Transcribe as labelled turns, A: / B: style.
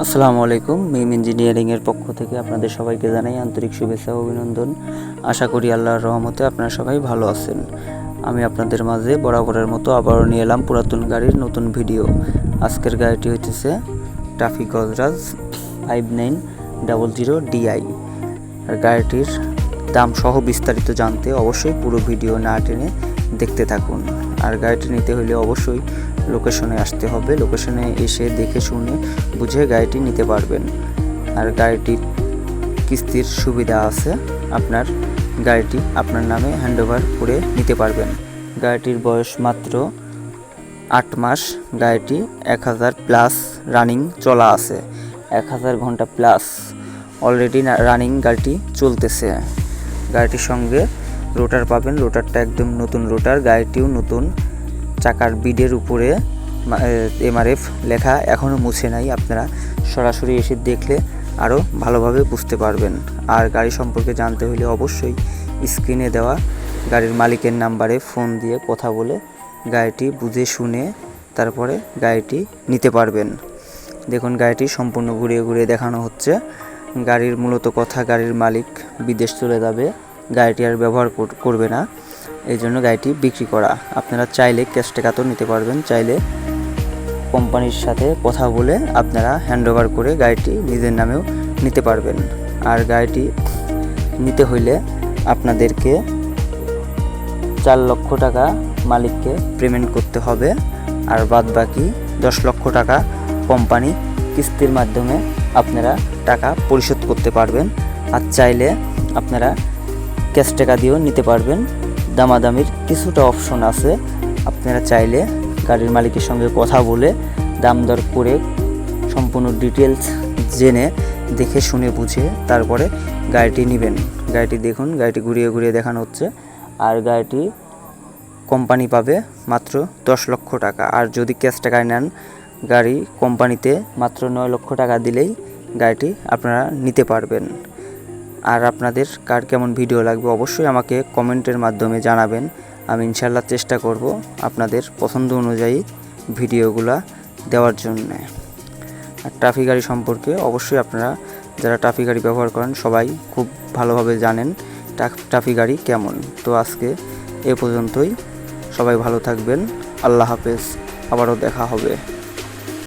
A: আসসালামু আলাইকুম, মিম ইঞ্জিনিয়ারিংয়ের পক্ষ থেকে আপনাদের সবাইকে জানাই আন্তরিক শুভেচ্ছা অভিনন্দন। আশা করি আল্লাহর রহমতে আপনারা সবাই ভালো আছেন। আমি আপনাদের মাঝে বরাবরের মতো আবারও নিয়ে এলাম পুরাতন গাড়ির নতুন ভিডিও। আজকের গাড়িটি হচ্ছে traffic Gajraj five nine double zero DI আর গাড়িটির দাম সহ বিস্তারিত জানতে অবশ্যই পুরো ভিডিও না টেনে দেখতে থাকুন। আর গাড়িটি নিতে হলে অবশ্যই লোকেশনে আসতে হবে। লোকেশনে এসে দেখে শুনে বুঝে গাড়িটি নিতে পারবেন। আর গাড়িটির কিস্তির সুবিধা আছে। আপনার গাড়িটি আপনার নামে হ্যান্ডওভার করে নিতে পারবেন। গাড়িটির বয়স মাত্র আট মাস। গাড়িটি এক হাজার প্লাস রানিং চলা আছে। এক হাজার ঘণ্টা প্লাস অলরেডি রানিং গাড়িটি চলতেছে। গাড়িটির সঙ্গে রোটার পাবেন। রোটারটা একদম নতুন রোটার। গাড়িটিও নতুন। চাকার বিডের উপরে এমআরএফ লেখা। এখনও মুছে নাই আপনারা। সরাসরি এসে দেখলে আরও ভালোভাবে বুঝতে পারবেন। আর গাড়ি সম্পর্কে জানতে হলে অবশ্যই স্ক্রিনে দেওয়া গাড়ির মালিকের নাম্বারে ফোন দিয়ে কথা বলে গাড়িটি বুঝে শুনে তারপরে গাড়িটি নিতে পারবেন। দেখুন গাড়িটি সম্পূর্ণ ঘুরিয়ে ঘুরিয়ে দেখানো হচ্ছে। গাড়ির মূলত কথা, গাড়ির মালিক বিদেশ চলে যাবে, গাড়িটি আর ব্যবহার কর- করবে না। এই জন্য গাড়িটি বিক্রি করা। আপনারা চাইলে ক্যাশ টাকাতেও নিতে পারবেন, চাইলে কোম্পানির সাথে কথা বলে আপনারা হ্যান্ডওভার করে গাড়িটি নিজের নামেও নিতে পারবেন। আর গাড়িটি নিতে হইলে আপনাদেরকে চার লক্ষ টাকা মালিককে পেমেন্ট করতে হবে, আর বাদ বাকি দশ লক্ষ টাকা কোম্পানি কিস্তির মাধ্যমে আপনারা টাকা পরিশোধ করতে পারবেন আর চাইলে আপনারা ক্যাশ টাকা দিয়েও নিতে পারবেন। দামাদামির কিছুটা অপশন আছে। আপনারা চাইলে গাড়ির মালিকের সঙ্গে কথা বলে দাম দর করে সম্পূর্ণ ডিটেলস জেনে দেখে শুনে বুঝে তারপরে গাড়িটি নেবেন। গাড়িটি দেখুন, গাড়িটি ঘুরিয়ে ঘুরিয়ে দেখানো হচ্ছে। আর গাড়িটি কোম্পানি পাবে মাত্র দশ লক্ষ টাকা। আর যদি ক্যাশ টাকায় নেন গাড়ি কোম্পানিতে মাত্র নয় লক্ষ টাকা দিলেই গাড়িটি আপনারা নিতে পারবেন। আর আপনাদের কার কেমন ভিডিও লাগবে অবশ্যই আমাকে কমেন্টের মাধ্যমে জানাবেন। আমি ইনশাল্লাহ চেষ্টা করব আপনাদের পছন্দ অনুযায়ী ভিডিওগুলা দেওয়ার জন্যে। আর ট্রাফিক গাড়ি সম্পর্কে অবশ্যই আপনারা যারা ট্রাফিক গাড়ি ব্যবহার করেন সবাই খুব ভালোভাবে জানেন ট্রাফিক গাড়ি কেমন। তো আজকে এ পর্যন্তই। সবাই ভালো থাকবেন। আল্লাহ হাফেজ। আবারও দেখা হবে।